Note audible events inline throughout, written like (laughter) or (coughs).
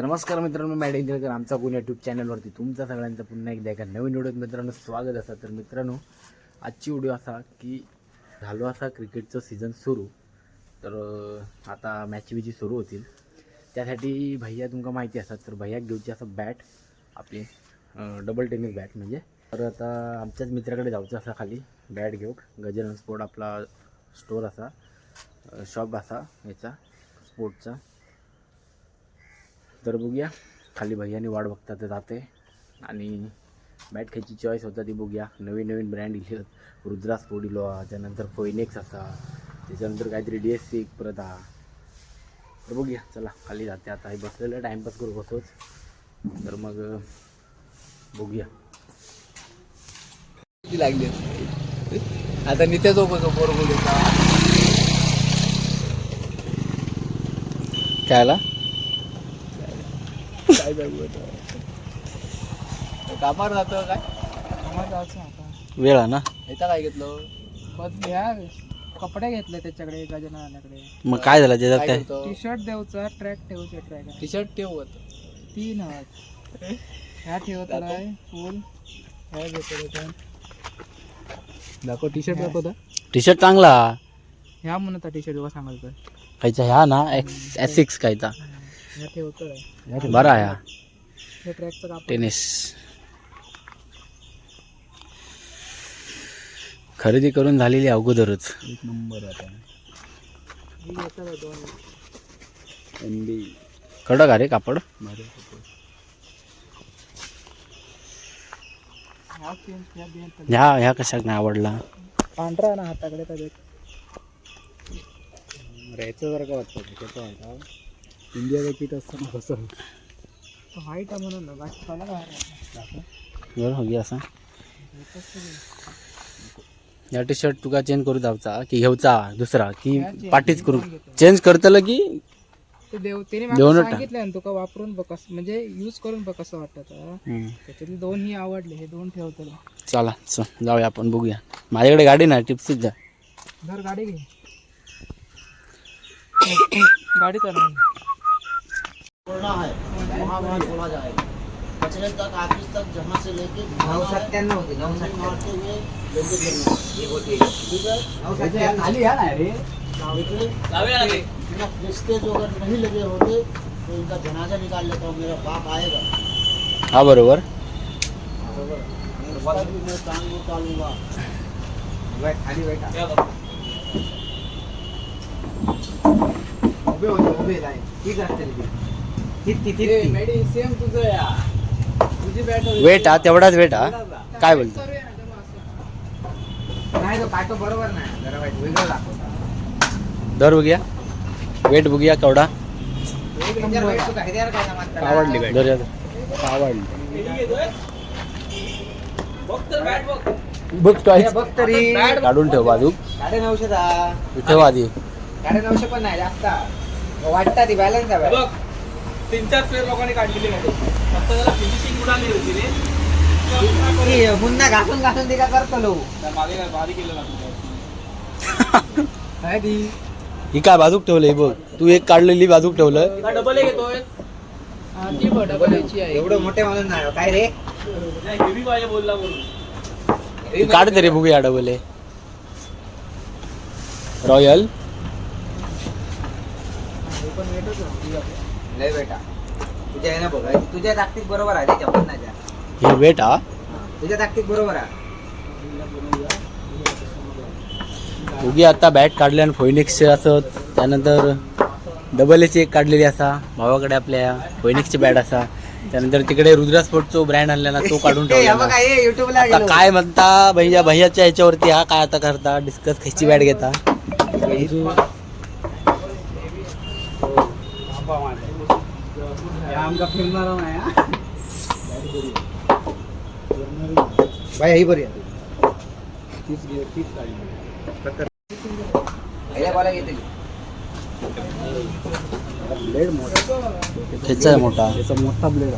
तर नमस्कार मित्रांनो मॅड इंजिनियर आमचा पुणे यूट्यूब चॅनलवरती तुमचा सगळ्यांचं पुन्हा एकदा एका नवीन व्हिडिओत मित्रांनो स्वागत असा तर मित्रांनो आजची व्हिडिओ असा की झालो असा क्रिकेटचं सीझन सुरू. तर आता मॅच विजी सुरू होतील. त्यासाठी भैया तुमका माहिती असतात तर भैया घेऊची असं बॅट आपली डबल टेनिस बॅट म्हणजे. तर आता आमच्याच मित्राकडे जाऊचं असा खाली बॅट घेऊ गजानन स्पोर्ट आपला स्टोर असा शॉप असा याचा स्पोर्टचा तर बघूया. खाली भैयाने वाट बघता तर जाते. आणि बॅट खायची चॉईस होता ती बघूया. नवीन नवीन ब्रँड इले. रुद्रा स्पोर्ट इलो हा त्यानंतर फोइनेक्स असा. त्याच्यानंतर काहीतरी डी एस सी परत हा. तर बघूया. चला खाली जाते आता. हे बसलेलं टाईमपास करू बसोच तर मग बघूया. लागली आता नित्या जो बघ पोर काय जाऊ कामावर जातो काय? कामावर जायचं आता. वेळ ना? ह्याचा काय घेतलं? बस घ्या. कपडे घेतले त्याच्याकडे गजाननाकडे मग काय झालं त्याच्यात काय टी शर्ट देऊचा ट्रॅक ठेवूचे ट्रॅक टी शर्ट ठेवत. तीन आहेत. ह्या ठेवत आहे फुल ह्या घेतले दाखव टी शर्ट दाखवता टी शर्ट चांगला. ह्या म्हणत टी शर्ट सांगायचं. खायचा ह्या ना? एक्स एस सिक्स खायचा. ह्या ठेवत आहे बरा हे. कापड. टेनिस. खरेदी करून झालेली अगोदरच. एक नंबर आता. ही कडक अरे कापड. ह्या ह्या कशाक नाही आवडला? पांढरा ना हाताकडे तर देख? राहायचं जरा का वाटतं? इंडियाचं किट असतं ना तसं. व्हाईट आहे म्हणून ना बाकी काय बरं हो असा. या टी शर्ट तुका चेंज करू जावचा? की घेऊचा? दुसरा? की पाठीच करू? चेंज करतलं की ते देव त्याने देऊन मला टाक. सांगितलं ना तुका वापरून बघ कसं म्हणजे यूज करून बघ कसं वाटतं. त्याच्यातले दोन ही आवडले हे दोन ठेवतो चला चल जाऊया आपण बघूया. माझ्याकडे गाडी नाही टिप्सीच जा गाडी घे. (coughs) गाडी चालव. छोड़ना है वहाँ वहाँ छोड़ा जाएगा। कचरे तक ऑफ़िस तक जहाँ से लेके नौ सत्तानवे होते नौ मारते हुए लेके चलना ठीक है? खाली या ना रे देखिए बिना प्रेस्टेज अगर नहीं लगे होते तो इनका जनाजा निकाल लेता हूँ मेरा बाप आएगा। हा बरोबर। मैं टांग खाली बैठा। उभे होते उभे नाही ठीक असते मेडी वेट हा तेवढाच वेट हा. काय बोलतो? नाही तो काटो बरोबर नाही. जरा वाईट वेगळं दाखव. दर बघूया. वेट बघूया केवढा. आवडली आवडली बघ बघ तरी. काढून ठेव बाजू. साडे नऊशे ठेव आधी. साडे नऊशे पण नाही जास्त. वाटतं ती बॅलन्स आहे तीन चार प्लेअर लोकांनी काढलेली गाडी फक्त त्याला फिनिशिंग उडाली होती रे. घासून घासून ती का करतो लो? मागे काय भारी केलं ना काय ती? ही काय बाजूक ठेवलंय बघ. तू एक काढलेली बाजूक ठेवलं डबल एक येतोय. ती बघ डबल याची आहे. एवढं मोठे म्हणून नाही हो. काय रे? हेवी पाहिजे बोलला काढ तरी बघूया डबल आहे रॉयल लय बेटा. तुझ्या आहे ना बघ तुझ्या बरोबर आहे त्याच्या. हे वेट हा तुझ्या बरोबर आहे. उगी आता बॅट काढले आणि फोइनिक्सचे असं त्यानंतर डबल एची एक काढलेली असा भावाकडे आपल्या फोइनिक्सची बॅट असा. त्यानंतर तिकडे रुद्रा स्पोर्टचा ब्रँड आणलेला तो काढून (laughs) ठेवला युट्यूबला आता. काय म्हणता भैया भैयाच्या ह्याच्यावरती हा काय आता करता? डिस्कस खायची बॅट घेता? आमका फिरणार नाही हा. ही बरी मोठा. मोठा. ब्लेड?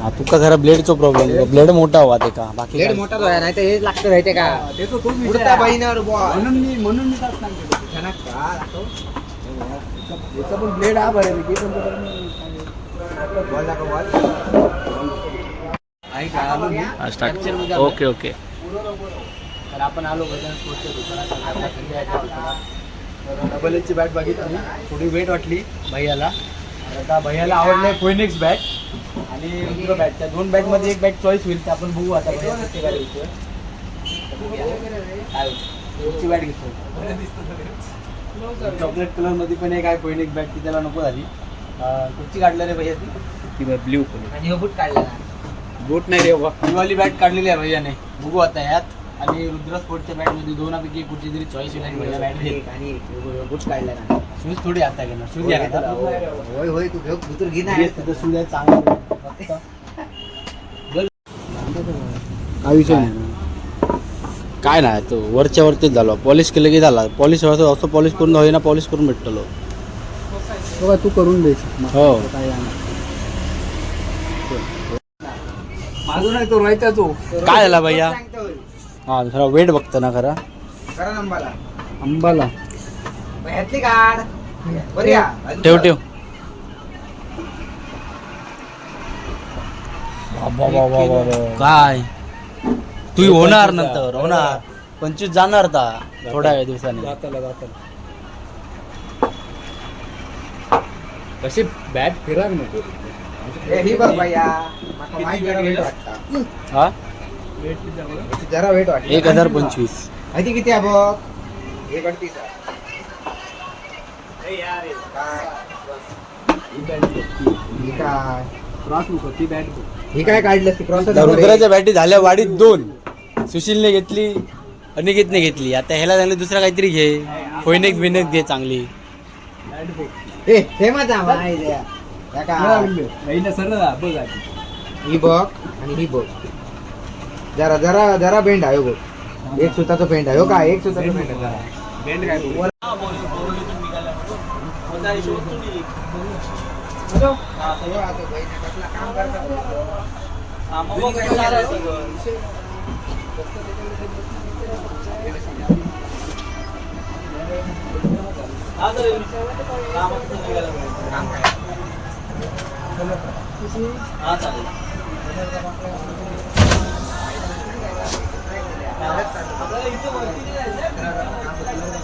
हा तुका घरा ब्लेडचो प्रॉब्लेम ब्लेड मोठा हवा ते का? बाकी ब्लेड? मोठा तो नाही तर हेच लागतं माहिती का? म्हणून मी म्हणून मी तास सांगतो. याचा पण ब्लेड हा बऱ्यापैकी पण ओके ओके तर आपण आलो गजानन स्पोर्टच्या दुकानात तर डबल एचची बॅट बघितली. थोडी वेट वाटली भैयाला. तर आता भैयाला आवडले फोइनिक्स बॅट आणि रुद्र बॅट त्या दोन बॅटमध्ये एक बॅट चॉईस होईल ते आपण बघू आता काय होती. बॅट घेतो चॉकलेट कलरमध्ये पण एक आहे फोइनिक्स बॅट ती त्याला नको झाली. अं, कुठची काढलं रे भैया ती? ब्ल्यू आणि हो बूट काढला बूट नाही रे बाबा दिवाळी बॅट काढलेली आहे भैयाने. बघू आता यात. आणि रुद्र स्पोर्टच्या बॅटमध्ये दोनापैकी कुठची तरी चॉईस भैया बॅट आणि बूट काढला शूज थोडी आता घेणार. शूज घ्या आता. होय होय तू घेऊ बुतूर घे ना. तिथं शूज आहे. (laughs) चांगला काय विषय नाही. काय नाही तो वरच्या वरतीच झालो. पॉलिश केलं की झाला. पॉलिश असं असं पॉलिश करून होईना पॉलिश करून बघा तू करून दे. हो. माझं नाही तो राहता तो. काय झाला भैया? हा खरा वेट बघतो ना खरा. अंबाला. ठेव ठेव. काय? तू होणार नंतर होणार. पंचवीस जाणार ता थोड्या वेळ दिवसाने. जाताला जाताला कशी बॅट फिरा नको ए, ही बघ भैया माका माहीत जरा वेट वाटता. हा? जरा वेट वाटत एक हजार पंचवीस. माहिती किती आहे बघ? एक अडतीस आहे. काय? ही काय? त्रास नको ती बॅट ही काय काढलं ती? क्रॉस रुद्राच्या बॅटी झाल्या वाडीत दोन. सुशीलने घेतली अनिकेतने घेतली. आता ह्याला चांगली दुसरा काहीतरी घे. फोइनेक्स बिनेक्स घे चांगली. ए आधी. ही बघ आणि ही बघ. जरा जरा जरा बेंड आहे बघ. एक सुताचं पेंट आहे हो काय एक सुताचं पेंट आहे. हा चालेल आपल्याला इथं वरती जायचं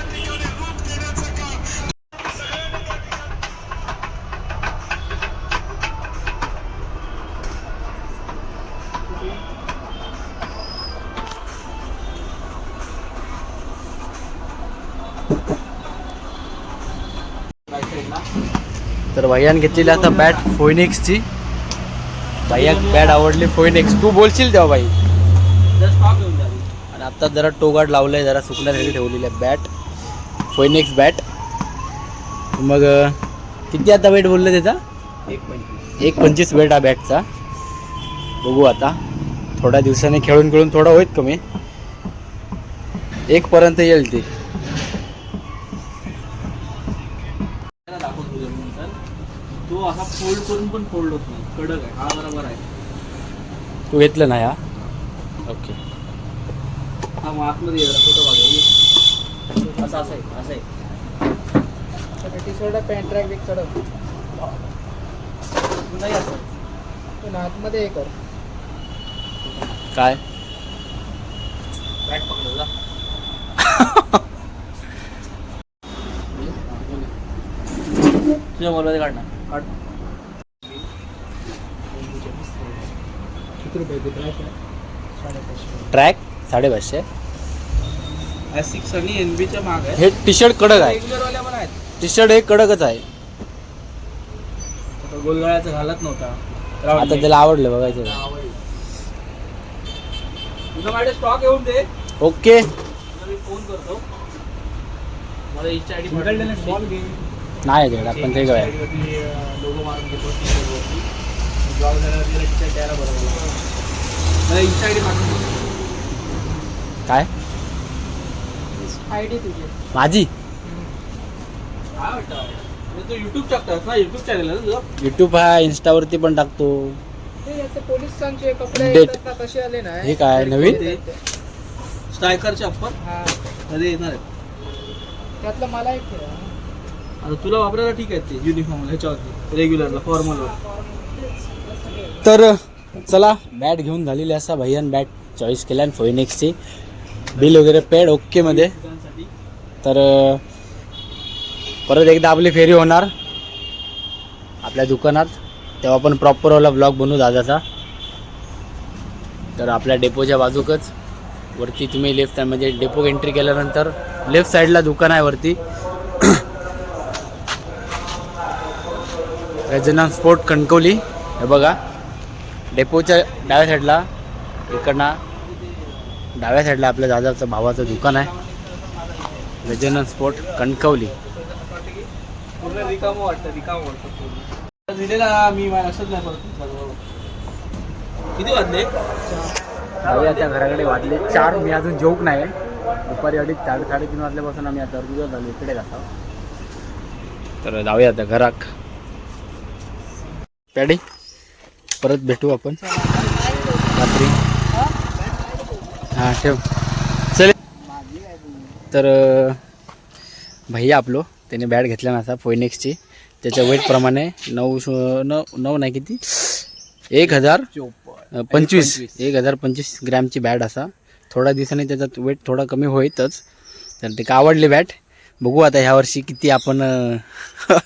तर भैयान घेतलेली आता बॅट फोइनिक्सची भैया बॅट आवडली फोइनिक्स तू बोलशील तेव्हा बाई. आणि आता जरा टोगाट लावलंय जरा सुकण्यासाठी ठेवलेली आहे बॅट फोइनिक्स बॅट मग किती आता वेट बोललं त्याचा? एक पंचवीस. वेट हा बॅटचा बघू आता. थोड्या दिवसाने खेळून खेळून थोडा होईल कमी. एकपर्यंत येईल ते. फोल्ड करून पण फोल्ड होत नाही. कडक आहे. हा बरोबर आहे. तू घेतलं ना या? ओके. हा मग आतमध्ये ये जरा. फोटो काढू असं असं आहे असं आहे. टी शर्ट पॅन्ट ट्रॅक चढव. नाही असं पण आतमध्ये हे कर. काय? बॅट पकडू जा. तुझ्या मोबाईल काढ ना. काढ रुपये ट्रॅक साडेपाचशे. सिक्स आणि एन बीच्या माग आहे हे टी शर्ट कडक आहे. पण आहेत. टी शर्ट हे कडकच आहे. तो गोलगळ्याचा घालत नव्हता. आता त्याला आवडलं बघायचं. तुझा माझ्या स्टॉक येऊन दे. ओके. तुला मी फोन करतो. मला इच्छा आयडी बॉल घे नाही त्याकडे आपण ते लोगो मारून घेतो टी-शर्टवरती. जॉब झाल्यावर तिला टी-शर्ट द्यायला बरं मला. आयडी पाठवून काय? आयडी तुझी. माझी? काय वाटतं? तू युट्यूब ना? युट्यूब चॅनल आहे ना तुझं? युट्यूब हा इन्स्टावरती पण टाकतो. ते याचे पोलिसांचे कपडे Date. येतात ना, तसे आले ना हे काय नवीन? स्ट्रायकरचे अप्पर हा. कधी येणार त्यातलं मला एक. आता तुला वापरायला ठीक आहे ते युनिफॉर्म ह्याच्यावरती रेग्युलरला फॉर्मलवर तर चला बॅट घेऊन झालेली असा भैयान बॅट चॉईस केला आणि फोइनिक्सची बिल वगैरे पेड ओकेमध्ये तर परत एकदा आपली फेरी होणार. आपल्या दुकानात. तेव्हा आपण प्रॉपरवाला ब्लॉग बनवू दादाचा. तर आपल्या डेपोच्या बाजूकच. वरती तुम्ही लेफ्ट साईड म्हणजे डेपो एंट्री केल्यानंतर लेफ्ट साईडला दुकान आहे वरती. (coughs) रेजनान स्पोर्ट कणकवली. हे बघा. डेपोच्या डाव्या साईडला इकडनं डाव्या साईडला आपल्या दादाचं भावाचं दुकान आहे. Regional sport Kankavli. पूर्ण रिकामं वाटतं रिकामं वाटतं पूर्ण. दिलेला मी मला लक्षात नाही पडत किती वाजले? त्या घराकडे वाजले चार. मी अजून जोक नाही. दुपारी अडीच साडे साडेतीन वाजल्यापासून आम्ही आता अर्धा झालो इकडे जातो तर जाऊया आता घराक पॅडी परत भेटू आपण. रात्री. हां ठेव. चल. तर भैया आपलो त्याने बॅट घेतला नसा फोयनेक्सची त्याच्या वेटप्रमाणे नऊ शो- नऊ नऊ नाही किती? एक हजार पंचवीस. एक हजार पंचवीस ग्रॅमची बॅट असा. थोड्या दिवसाने त्याचा वेट थोडा कमी होईतच. तर ते का आवडली बॅट. बघू आता ह्या वर्षी किती आपण अ, (laughs)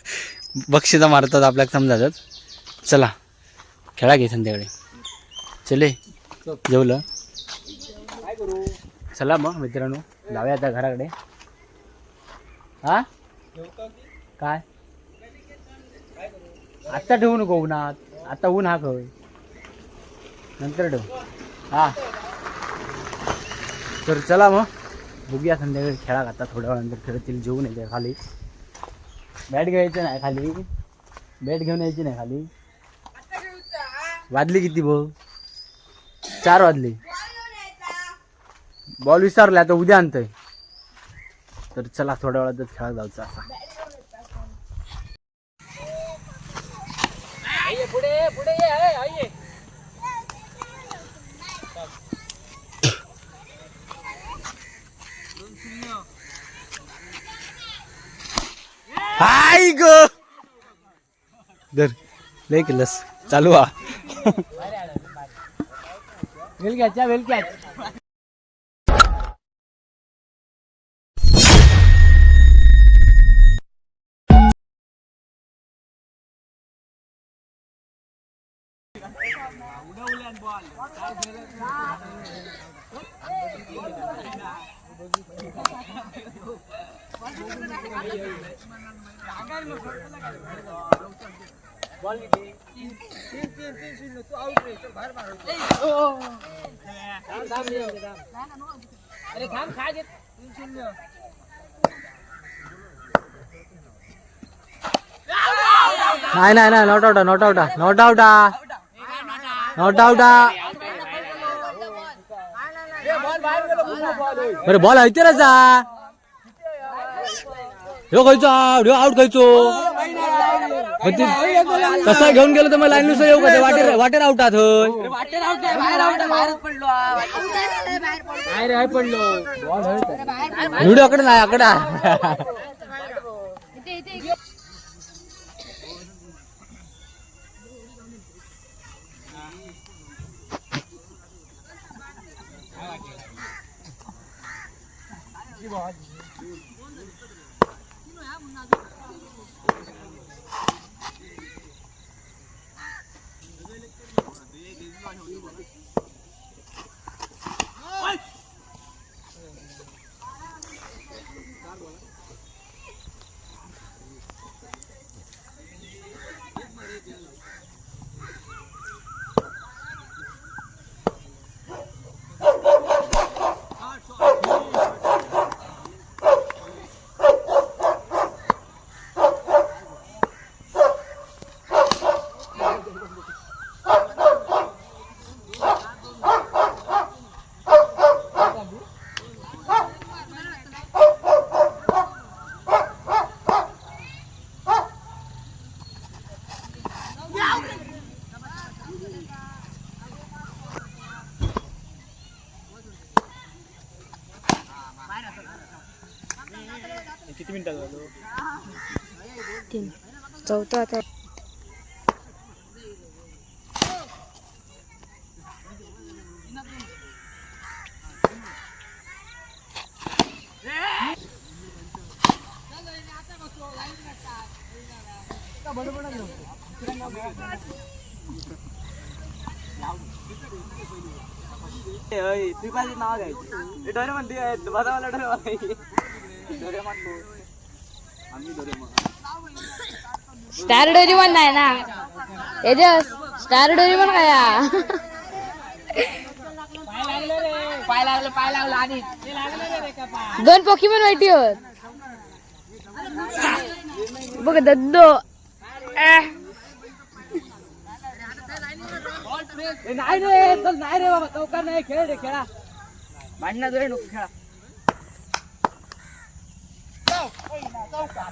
बक्षिसा मारतात आपल्याला समजातात चला. खेळा घे संध्याकाळी. चले जेवलं. चला मग मित्रांनो. जाऊया आता घराकडे. हा? काय? आत्ता ठेवू नको उन्हात. आता ऊन हा खय नंतर ठेवू. हा. तर चला मग. बघूया संध्याकाळी खेळा आता थोड्या वेळानंतर खेळतील जेवून येते खाली. बॅट घ्यायचं नाही खाली. बॅट घेऊन यायची नाही खाली. वाजली किती भाऊ? चार वाजले. बॉल विसरला आता उद्या आणतोय. तर चला थोड्या वेळातच खेळा जायचं असा. हाय ग. दर लय केलंस. चालू हा वेल कॅच वेल कॅच नाही नाही नाही not out not out not out not out बरं बॉल ऐते रे जा ह्यो खायचो ह्यो आउट खायचो तसा घेऊन गेलो तर मग लाईन नुसार येऊ का? वाटेर (laughs) वाटेर आवटात होय. वाटेर बाहेर पडलो बाहेर आहे पडलो. व्हिडिओ अकडे नाही अकडे Thank. चौथा आता तू पाहिजे नाव घ्यायची डोरे म्हणते बघा मला डोरे डोरे म्हणतो आम्ही डोरे स्टार डोरी पण नाही ना? तेजस स्टार डोरी पण काय पाय पाय आणि दोन पोकी पण वाईटी होत. बघ दद्दो. नाही रे चल नाही रे बाबा चौकार नाही खेळ रे खेळा भांडणं जोरे नको खेळा चौकार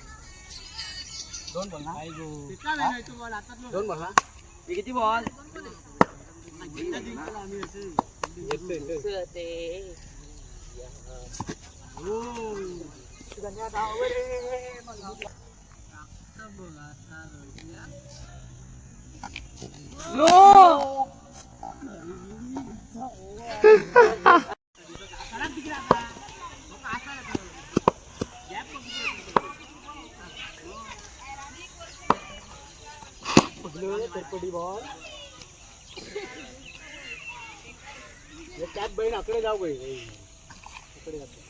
दोन बॉल ना. दोन बॉल ना. हे किती बॉल? बॉल त्यात बहीण आकडे जाऊ गई इकडे जातो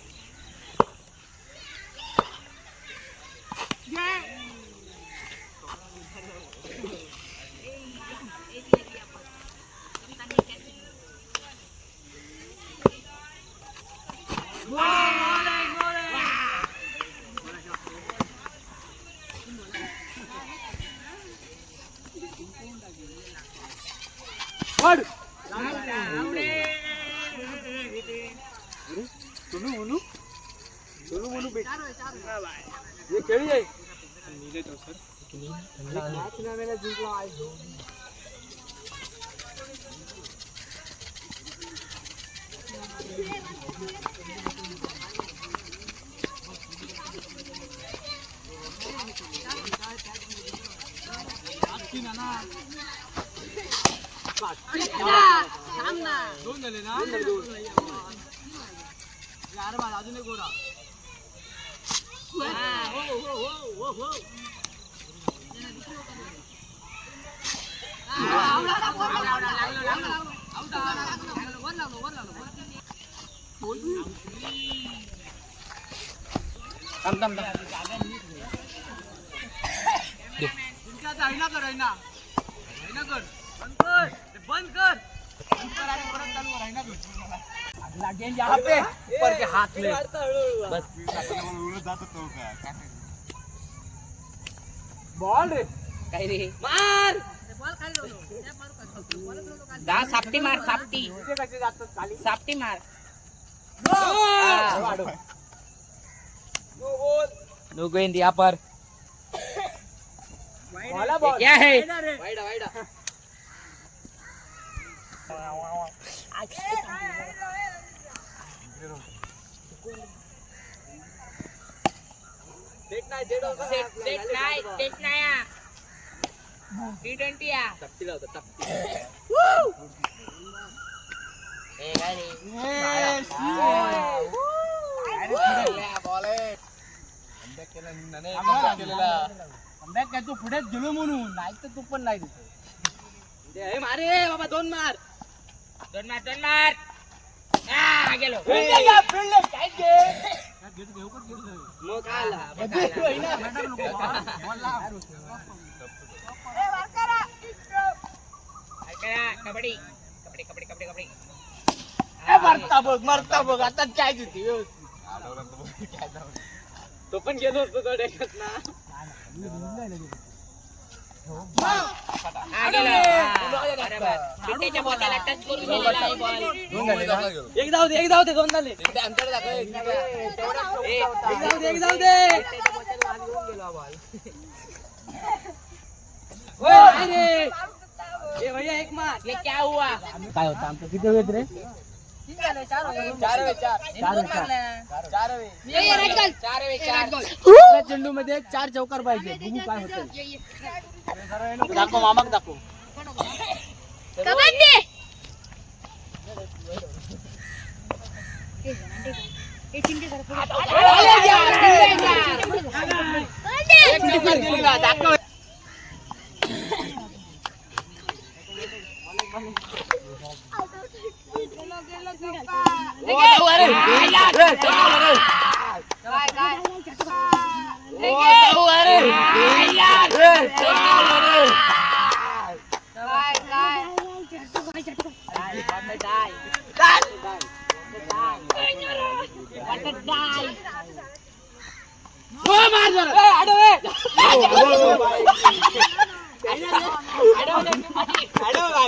ये खेळी आहे नीले तो सर मॅच ना मेला जिंकला आज दोन झाले ना दोन यार मला अजून एक गोरा थांब थांब थांब तुमच्या कर. कर बंद बॉल रे. काय रे? मार. दा सापटी मार सापटी. सापटी मार. नो. गोइंग यहाँ पर. वाला बॉल. क्या है. वाइडा वाइडा सेट नाही सेट होता. सेट सेट नाही सेट नाही टी ट्वेंटी या चपटी लावतो चपटी ए काय रे? कमबॅक काय तू पुढेच गेलो म्हणून. नाही तर तू पण नाही तिथे मारे बाबा दोन मार. दोन मार दोन मार. आ, गेलो. काय कबड्डी. कबड्डी कबड्डी कबड्डी कबड्डी. ए, मरता बघ मरता बघ आता काय देते व्यवस्थित. तो पण गेलो असतो तो डेकत ना एक जाऊ दे एक जाऊ दे दोन झाले एक जाऊ दे एक जाऊ दे भैया एक मार ये क्या हुआ काय होतं आमचं किती वेळ रे चार चार चार चार. चार चार चार चेंडू मध्ये चार चौकार पाहिजे बघू काय होतं दाखव मामाक दाखव. कबड्डी!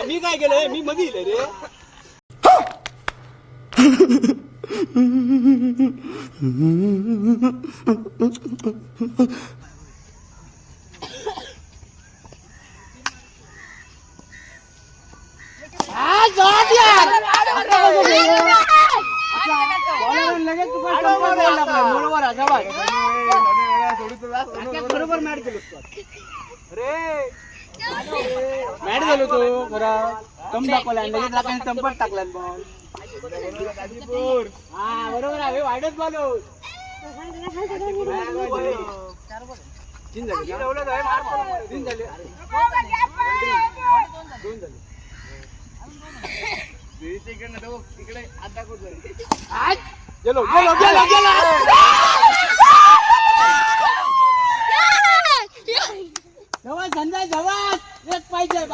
मी काय केलंय मी मध्ये रे लगेच तुका शंभर goal लागला. बरोबर मॅट गेलो मॅट गेलो तो खरा कम दाखवला आणि लगेच टाकला बॉल हा बरोबर आहे वाईटच बॉल तीन झाले तीन झाले दोन झाले आज? गेलो गेलो गेलो गेलो जवळ संजय जवळ एक पाहिजे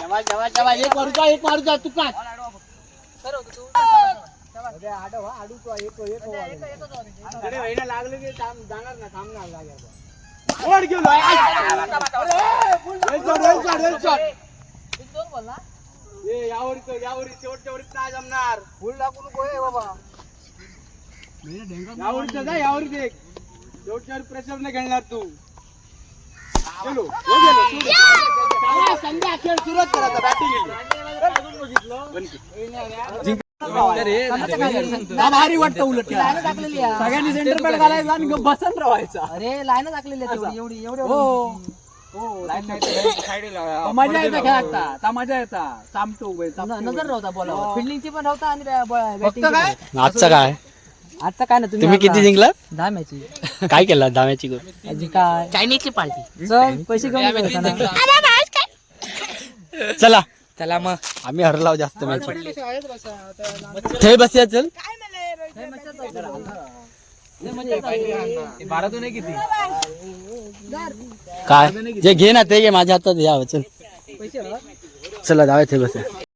जवळ जवळ जवळ एक मारूचा एक मारूचा तुका लागले की थांब- जाणार ना थांबणार गेलो ए यावर यावर शेवटच्या वरीत नाही जमणार. फुल नको बाबा. यावर जा यावर देख. शेवटच्या वरी प्रेशर नाही घेणार तू. गेलो हो. चला, संध्या खेळ सुरुवात करायचा बॅटिंग भारी वाटतं उलट सगळ्यांनी सेंटर पॅड घालायचा आणि बसून राहायचा अरे लाईन टाकलेली आहे तेवढी एवढी एवढी हो. हो (laughs) मजा येते खेळता मजा येता. चामटो नजर राहता बॉलावर फिल्डिंगची पण राहता आणि बॅटिंग काय? आजचा काय? आजचा काय ना तुम्ही किती जिंकलात? दहा मॅची काय केलं? दाव्याची आजी काय? चायनीजची पार्टी. चल पैसे कमी करता ना चला. चला मग. आम्ही हरलाव जास्त मॅच थे बसूया चल. बारातून आहे किती? काय? जे घे ना ते घे. माझ्या हातात या चल. चला जाऊया थे बसूया.